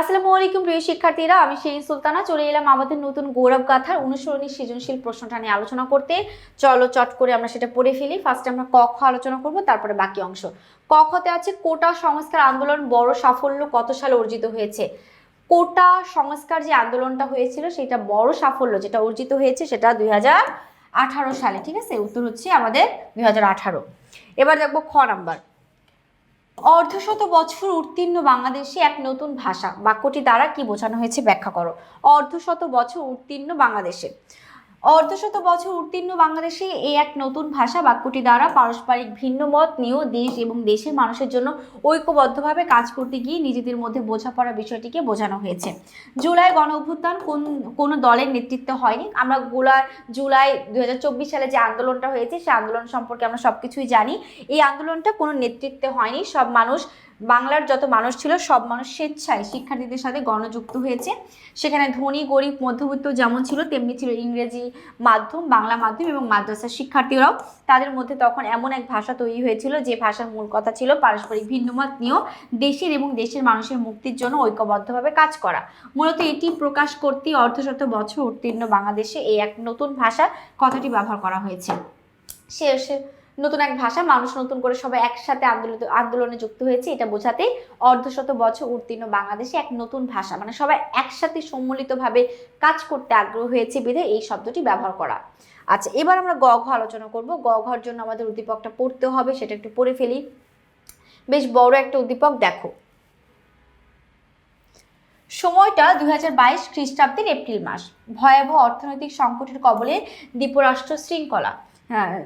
আসসালামু আলাইকুম, প্রিয় শিক্ষার্থীরা। আমি সেই সুলতানা। চলে এলাম আমাদের নতুন গৌরব গাথার অনুসরণী সৃজনশীল প্রশ্নটা নিয়ে আলোচনা করতে। চলো চট করে আমরা সেটা পড়ে ফেলি। ফার্স্টে আমরা ক, খ আলোচনা করব, তারপরে বাকি অংশ। ক খতে আছে, কোটা সংস্কার আন্দোলন বড় সাফল্য কত সালে অর্জিত হয়েছে? কোটা সংস্কার যে আন্দোলনটা হয়েছিল, সেটা বড় সাফল্য যেটা অর্জিত হয়েছে, সেটা দুই সালে। ঠিক আছে? উত্তর হচ্ছে আমাদের দুই এবার দেখব খ নাম্বার। অর্ধশত বছর উত্তীর্ণ বাংলাদেশে এক নতুন ভাষা। বাক্যটি দ্বারা কি বোঝানো হয়েছে ব্যাখ্যা করো। অর্ধশত বছর উত্তীর্ণ বাংলাদেশে। অর্ধশত বছর উত্তীর্ণ বাংলাদেশে এই এক নতুন ভাষা বাক্যটি দ্বারা পারস্পরিক ভিন্ন মত নিয়েও দেশ এবং দেশের মানুষের জন্য ঐক্যবদ্ধভাবে কাজ করতে গিয়ে নিজেদের মধ্যে বোঝাপড়া বিষয়টিকে বোঝানো হয়েছে। জুলাই গণ অভ্যুত্থান কোন, কোনো দলের নেতৃত্ব হয়নি। আমরা গোলা জুলাই দুই হাজার চব্বিশ সালে যে আন্দোলনটা হয়েছে সেই আন্দোলন সম্পর্কে আমরা সব কিছুই জানি। এই আন্দোলনটা কোনো নেতৃত্বে হয়নি। সব মানুষ বাংলার যত মানুষ ছিল, সব মানুষ স্বেচ্ছায় শিক্ষার্থীদের সাথে গণযুক্ত হয়েছে। সেখানে ধনী, গরিব, মধ্যবিত্ত যেমন ছিল, তেমনি ছিল ইংরেজি মাধ্যম, বাংলা মাধ্যম এবং মাদ্রাসার শিক্ষার্থীরাও। তাদের মধ্যে তখন এমন এক ভাষা তৈরি হয়েছিল, যে ভাষার মূল কথা ছিল পারস্পরিক ভিন্নমত নিয়েও দেশের এবং দেশের মানুষের মুক্তির জন্য ঐক্যবদ্ধভাবে কাজ করা। মূলত এটি প্রকাশ করতে অর্ধশত বছর উত্তীর্ণ বাংলাদেশে এই এক নতুন ভাষা কথাটি ব্যবহার করা হয়েছে। শেষে নতুন এক ভাষা, মানুষ নতুন করে সবাই একসাথে আন্দোলন আন্দোলনে যুক্ত হয়েছে। এটা বোঝাতে অর্ধশত বছর উত্তীর্ণ বাংলাদেশে এক নতুন ভাষা মানে সবাই একসাথে সম্মিলিতভাবে কাজ করতে আগ্রহ হয়েছে বিধে এই শব্দটি ব্যবহার করা। আচ্ছা এবার আমরা গ ঘ আলোচনা করব। গ ঘর জন্য আমাদের উদ্দীপকটা পড়তে হবে, সেটা একটু পড়ে ফেলি। বেশ বড় একটা উদ্দীপক, দেখো। সময়টা দুই হাজার বাইশ খ্রিস্টাব্দের এপ্রিল মাস। ভয়াবহ অর্থনৈতিক সংকটের কবলে দ্বীপরাষ্ট্র শৃঙ্খলা।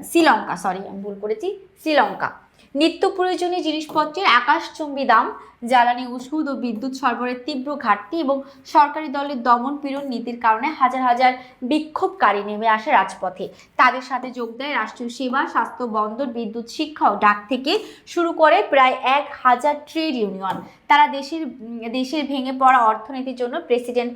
শ্রীলঙ্কা সরি আমি ভুল করেছি, শ্রীলঙ্কা। নিত্য প্রয়োজনীয় জিনিসপত্রের আকাশচুম্বী দাম, জ্বালানি ওষুধ ও বিদ্যুৎ সরবরাহের তীব্র ঘাটতি এবং সরকারি দলের দমন পীড়ন নীতির কারণে হাজার হাজার বিক্ষোভকারী নেমে আসে রাজপথে। তাদের সাথে যোগ দেয় রাষ্ট্রীয় সেবা, স্বাস্থ্য বন্দর, বিদ্যুৎ, শিক্ষা ও ডাক থেকে শুরু করে প্রায় এক হাজার ট্রেড ইউনিয়ন। তারা দেশের দেশের ভেঙে পড়া অর্থনীতির জন্য প্রেসিডেন্ট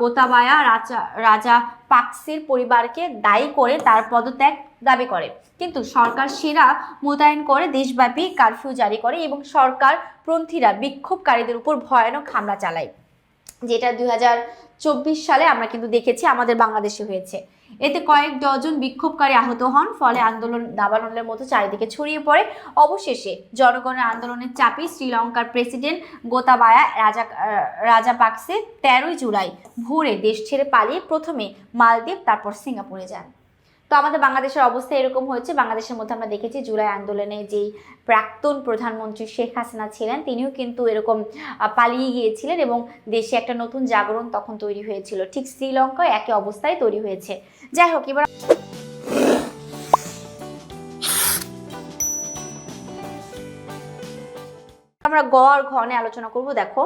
গোতাবায়া রাজা রাজা পাকসের পরিবারকে দায়ী করে তার পদত্যাগ দাবি করে। কিন্তু সরকার সেরা মোতায়েন করে দেশব্যাপী কারফিউ জারি করে এবং সরকার পন্থীরা বিক্ষোভকারীদের উপর ভয়ানক হামলা চালায়, যেটা দুই হাজার চব্বিশ সালে আমরা কিন্তু দেখেছি, আমাদের বাংলাদেশে হয়েছে। এতে কয়েক ডজন বিক্ষোভকারী আহত হন, ফলে আন্দোলন দাবানলের মতো চারিদিকে ছড়িয়ে পড়ে। অবশেষে জনগণের আন্দোলনের চাপে শ্রীলঙ্কার প্রেসিডেন্ট গোতাবায়া রাজা রাজা পাকসে তেরোই জুলাই ভোরে দেশ ছেড়ে পালিয়ে প্রথমে মালদ্বীপ, তারপর সিঙ্গাপুরে যান। তো আমাদের বাংলাদেশের অবস্থা এরকম হয়েছে। বাংলাদেশের মধ্যে আমরা দেখেছি জুলাই আন্দোলনে যেই প্রাক্তন প্রধানমন্ত্রী শেখ হাসিনা ছিলেন, তিনিও কিন্তু এরকম পালিয়ে গিয়েছিলেন এবং দেশে একটা নতুন জাগরণ তখন তৈরি হয়েছিল। ঠিক শ্রীলঙ্কায় একই অবস্থায় তৈরি হয়েছে। যাই হোক, এবার আমরা গড় আর ঘ নিয়ে আলোচনা করব। দেখো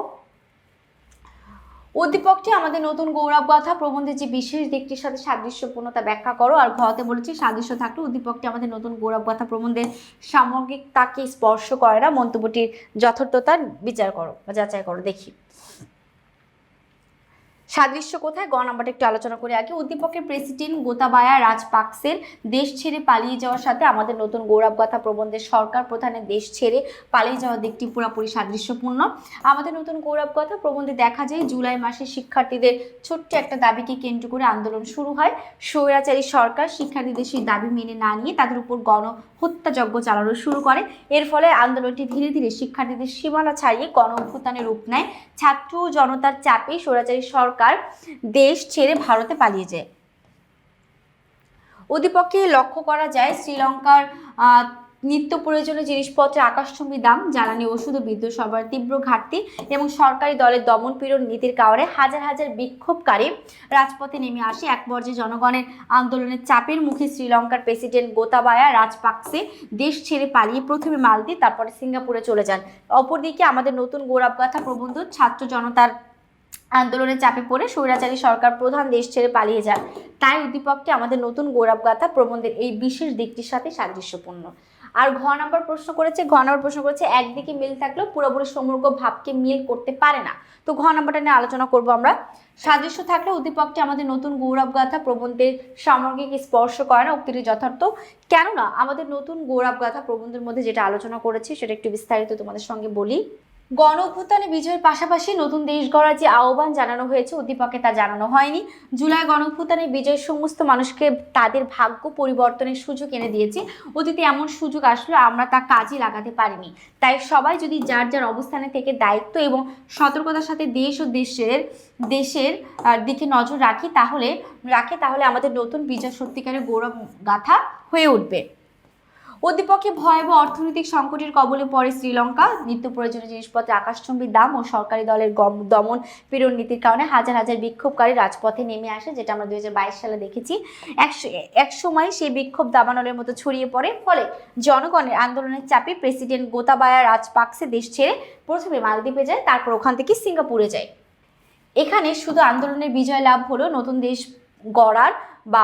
উদ্দীপকটি আমাদের নতুন গৌরব গাথা প্রবন্ধের যে বিশেষ দিকটির সাথে সাদৃশ্যপূর্ণতা ব্যাখ্যা করো, আর ঘতে বলেছি সাদৃশ্য থাকলে উদ্দীপকটি আমাদের নতুন গৌরব গাথা প্রবন্ধের সামগ্রিকতাকে স্পর্শ করে না, মন্তব্যটির যথার্থতার বিচার করো বা যাচাই করো, দেখি। সাদৃশ্য কোথায়? গ নাম্বারটা একটু আলোচনা করে আগে। উদ্দীপকের প্রেসিডেন্ট গোতাবায়া রাজপাকসের দেশ ছেড়ে পালিয়ে যাওয়ার সাথে আমাদের নতুন গৌরবগাথা প্রবন্ধের সরকার প্রধানের দেশ ছেড়ে পালিয়ে যাওয়ার দিকটি পুরোপুরি সাদৃশ্যপূর্ণ। আমাদের নতুন গৌরবগাথা প্রবন্ধে দেখা যায়, জুলাই মাসে শিক্ষার্থীদের ছোট্ট একটা দাবিকে কেন্দ্র করে আন্দোলন শুরু হয়। স্বৈরাচারী সরকার শিক্ষার্থীদের সেই দাবি মেনে না নিয়ে তাদের উপর গণ হত্যাযজ্ঞ চালানো শুরু করে। এর ফলে আন্দোলনটি ধীরে ধীরে শিক্ষার্থীদের সীমানা ছাড়িয়ে গণ অভ্যুত্থানের রূপ নেয়। ছাত্র জনতার চাপে স্বৈরাচারী সরকার দেশ ছেড়ে ভারতে পালিয়ে যায়। উদ্দীপকে লক্ষ্য করা যায় শ্রীলঙ্কার নিত্য প্রয়োজনীয় জিনিসপত্রের আকাশচুম্বী দাম, জ্বালানি ওষুধ ও বিদ্যুৎ সরবরাহের তীব্র ঘাটতি এবং সরকারি দলের দমন পীড়ন নীতির কারণে হাজার হাজার বিক্ষোভকারী রাজপথে নেমে আসে। এক পর্যায়ে জনগণের আন্দোলনের চাপের মুখে শ্রীলঙ্কার প্রেসিডেন্ট গোতাবায়া রাজপাকসে দেশ ছেড়ে পালিয়ে প্রথমে মালদ্বীপ, তারপরে সিঙ্গাপুরে চলে যান। অপরদিকে আমাদের নতুন গৌরবগাথা প্রবন্ধ ছাত্র জনতার আন্দোলনের চাপে পড়ে স্বৈরাচারী সরকার প্রধান দেশ ছেড়ে পালিয়ে যান। তাই উদ্দীপকটি আমাদের নতুন গৌরবগাথা প্রবন্ধের এই বিশেষ দিকটির সাথে সাদৃশ্যপূর্ণ। আর ঘ নাম্বার প্রশ্ন করেছে, ঘ নাম্বার প্রশ্ন করেছে, একদিকে মিল থাকলেও পুরোপুরি সমগ্র ভাবকে মিল করতে পারে না। তো ঘ নাম্বারটা নিয়ে আলোচনা করব আমরা। সাদৃশ্য থাকলে উদ্দীপকটি আমাদের নতুন গৌরবগাথা প্রবন্ধের সামগ্রিক স্পর্শ করে না, উক্তিটি যথার্থ। কেননা, আমাদের নতুন গৌরবগাথা প্রবন্ধের মধ্যে যেটা আলোচনা করেছি, সেটা একটু বিস্তারিত তোমাদের সঙ্গে বলি। গণ অভ্যুত্থানে বিজয়ের পাশাপাশি নতুন দেশ গড়ার যে আহ্বান জানানো হয়েছে, উদ্দীপকে তা জানানো হয়নি। জুলাই গণ অভ্যুত্থানে বিজয় সমস্ত মানুষকে তাদের ভাগ্য পরিবর্তনের সুযোগ এনে দিয়েছে। অতীতে এমন সুযোগ আসলে আমরা তা কাজে লাগাতে পারিনি। তাই সবাই যদি যার যার অবস্থানে থেকে দায়িত্ব এবং সতর্কতার সাথে দেশ ও দেশের দেশের দিকে নজর রাখি, তাহলে, রাখে, তাহলে আমাদের নতুন বিজয় সত্যিকারের গৌরব গাথা হয়ে উঠবে। অধিপক্ষে ভয়াবহ অর্থনৈতিক সংকটের কবলে পড়ে শ্রীলঙ্কা। নিত্য প্রয়োজনীয় জিনিসপত্রের আকাশচম্বী দাম ও সরকারি দলের দমন পীড়ন নীতির কারণে হাজার হাজার বিক্ষোভকারী রাজপথে নেমে আসে, যেটা আমরা দু হাজার বাইশ সালে দেখেছি। এক সময় সেই বিক্ষোভ দাবানলের মতো ছড়িয়ে পড়ে, ফলে জনগণের আন্দোলনের চাপে প্রেসিডেন্ট গোতাবায়া রাজপাকসে দেশ ছেড়ে প্রথমে মালদ্বীপে যায়, তারপর ওখান থেকে সিঙ্গাপুরে যায়। এখানে শুধু আন্দোলনের বিজয় লাভ হলো নতুন দেশ গড়ার বা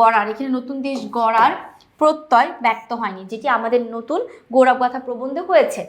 গড়ার, এখানে নতুন দেশ গড়ার প্রত্যয় ব্যক্ত হয়নি, যেটি আমাদের নতুন গৌরবগাথা প্রবন্ধে হয়েছে।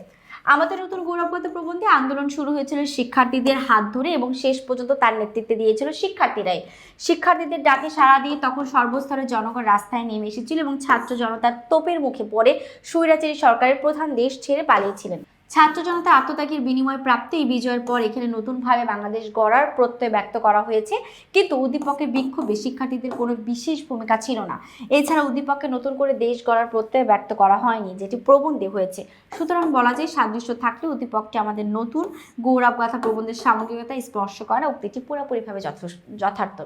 আমাদের নতুন গৌরবগাথা প্রবন্ধে আন্দোলন শুরু হয়েছিল শিক্ষার্থীদের হাত ধরে এবং শেষ পর্যন্ত তার নেতৃত্বে দিয়েছিল শিক্ষার্থীরাই। শিক্ষার্থীদের ডাকে সাড়া দিয়ে তখন সর্বস্তরের জনগণ রাস্তায় নেমে এসেছিল এবং ছাত্র জনতার তোপের মুখে পড়ে স্বৈরাচারী সরকারের প্রধান দেশ ছেড়ে পালিয়েছিলেন। ছাত্র জনতার আত্মত্যাগের বিনিময়ে প্রাপ্ত এই বিজয়ের পর এখানে নতুনভাবে বাংলাদেশ গড়ার প্রত্যয় ব্যক্ত করা হয়েছে। কিন্তু উদ্দীপকের বিক্ষোভে শিক্ষার্থীদের কোনো বিশেষ ভূমিকা ছিল না। এছাড়া উদ্দীপককে নতুন করে দেশ গড়ার প্রত্যয় ব্যক্ত করা হয়নি, যেটি প্রবন্ধে হয়েছে। সুতরাং বলা যায়, সাদৃশ্য থাকলে উদ্দীপকটি আমাদের নতুন গৌরবগাথা প্রবন্ধের সামগ্রিকতা স্পর্শ করা উক্তিটি পুরোপুরিভাবে যথার্থ।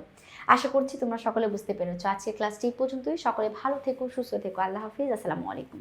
আশা করছি তোমরা সকলে বুঝতে পেরেছ। আজকে ক্লাসটি এই পর্যন্তই। সকলে ভালো থেকো, সুস্থ থেকো। আল্লাহ হাফিজ। আসসালামু আলাইকুম।